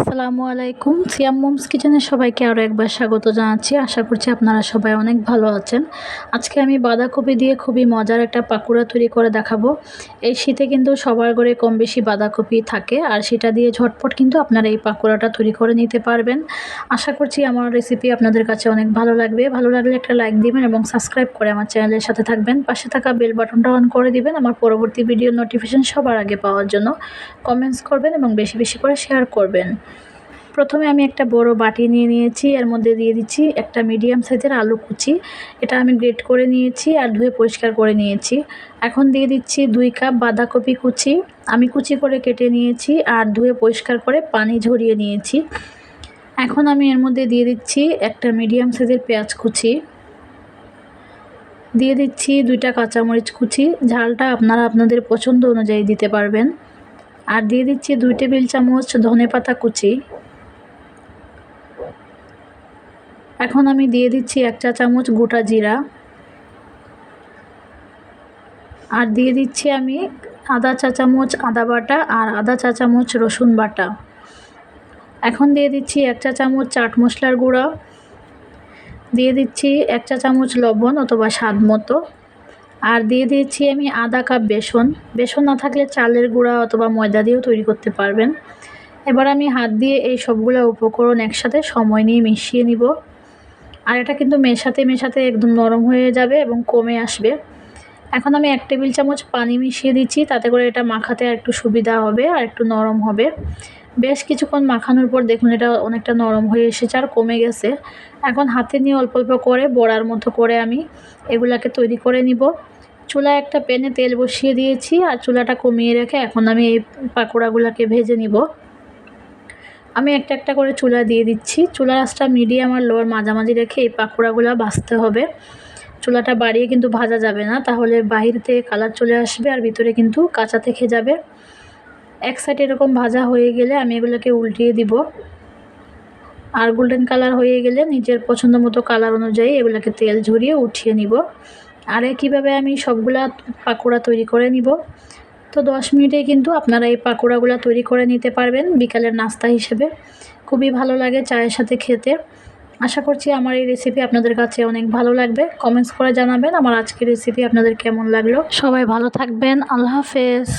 আসসালামু আলাইকুম। সিয়াম মোমস কিচেনে সবাইকে আরও একবার স্বাগত জানাচ্ছি। আশা করছি আপনারা সবাই অনেক ভালো আছেন। আজকে আমি বাঁধাকপি দিয়ে খুবই মজার একটা পাকুড়া তৈরি করে দেখাবো। এই শীতে কিন্তু সবার ঘরে কম বেশি বাঁধাকপি থাকে আর সেটা দিয়ে ঝটপট কিন্তু আপনারা এই পাকুড়াটা তৈরি করে নিতে পারবেন। আশা করছি আমার রেসিপি আপনাদের কাছে অনেক ভালো লাগবে। ভালো লাগলে একটা লাইক দিবেন এবং সাবস্ক্রাইব করে আমার চ্যানেলের সাথে থাকবেন। পাশে থাকা বেল বাটনটা অন করে দিবেন আমার পরবর্তী ভিডিও নোটিফিকেশন সবার আগে পাওয়ার জন্য। কমেন্টস করবেন এবং বেশি বেশি করে শেয়ার করবেন। প্রথমে আমি একটা বড় বাটি নিয়ে নিয়েছি, এর মধ্যে দিয়ে দিচ্ছি একটা মিডিয়াম সাইজের আলু কুচি। এটা আমি গ্রেট করে নিয়েছি আর ধুয়ে পরিষ্কার করে নিয়েছি। এখন দিয়ে দিচ্ছি দুই কাপ বাঁধাকপি কুচি। আমি কুচি করে কেটে নিয়েছি আর ধুয়ে পরিষ্কার করে পানি ঝরিয়ে নিয়েছি। এখন আমি এর মধ্যে দিয়ে দিচ্ছি একটা মিডিয়াম সাইজের পেঁয়াজ কুচি। দিয়ে দিচ্ছি দুইটা কাঁচামরিচ কুচি। ঝালটা আপনারা আপনাদের পছন্দ অনুযায়ী দিতে পারবেন। আর দিয়ে দিচ্ছি দুই টেবিল চামচ ধনে পাতা কুচি। এখন আমি দিয়ে দিচ্ছি এক চা চামচ গোটা জিরা। আর দিয়ে দিচ্ছি আমি আদা চা চামচ আদা বাটা আর আদা চা চামচ রসুন বাটা। এখন দিয়ে দিচ্ছি এক চা চামচ চাট মশলার গুঁড়া। দিয়ে দিচ্ছি এক চা চামচ লবণ অথবা স্বাদ মতো। আর দিয়ে দিয়েছি আমি আধা কাপ বেসন। বেসন না থাকলে চালের গুঁড়া অথবা ময়দা দিয়েও তৈরি করতে পারবেন। এবার আমি হাত দিয়ে এই সবগুলো উপকরণ একসাথে সময় নিয়ে মিশিয়ে নিব। আর এটা কিন্তু মেশাতে মেশাতে একদম নরম হয়ে যাবে এবং কমে আসবে। এখন আমি এক টেবিল চামচ পানি মিশিয়ে দিচ্ছি, তাতে করে এটা মাখাতে আর একটু সুবিধা হবে আর একটু নরম হবে। বেশ কিছুক্ষণ মাখানোর পর দেখুন এটা অনেকটা নরম হয়ে এসেছে আর কমে গেছে। এখন হাতে নিয়ে অল্প অল্প করে বড়ার মতো করে আমি এগুলাকে তৈরি করে নিব। চুলায় একটা প্যানে তেল বসিয়ে দিয়েছি আর চুলাটা কমিয়ে রেখে এখন আমি এই পাকোড়াগুলোকে ভেজে নিব। আমি একটা একটা করে চুলা দিয়ে দিচ্ছি। চুলার আঁচটা মিডিয়াম আর লোয়ার মাঝামাঝি রেখে এই পাকোড়াগুলো ভাজতে হবে। চুলাটা বাড়িয়ে কিন্তু ভাজা যাবে না, তাহলে বাহির থেকে কালার চলে আসবে আর ভিতরে কিন্তু কাঁচা থেকে যাবে। এক সাইড এরকম ভাজা হয়ে গেলে আমি এগুলোকে উল্টিয়ে দিব। আর গোল্ডেন কালার হয়ে গেলে নিজের পছন্দ মতো কালার অনুযায়ী এগুলোকে তেল ঝরিয়ে উঠিয়ে নিব। আর কীভাবে আমি সবগুলা পাকোড়া তৈরি করে নিব। তো দশ মিনিটে কিন্তু আপনারা এই পাকোড়াগুলো তৈরি করে নিতে পারবেন বিকালের নাস্তা হিসেবে। খুবই ভালো লাগে চায়ের সাথে খেতে। আশা করছি আমার এই রেসিপি আপনাদের কাছে অনেক ভালো লাগবে। কমেন্টস করে জানাবেন আমার আজকের রেসিপি আপনাদের কেমন লাগল। সবাই ভালো থাকবেন। আল্লাহ হাফেজ।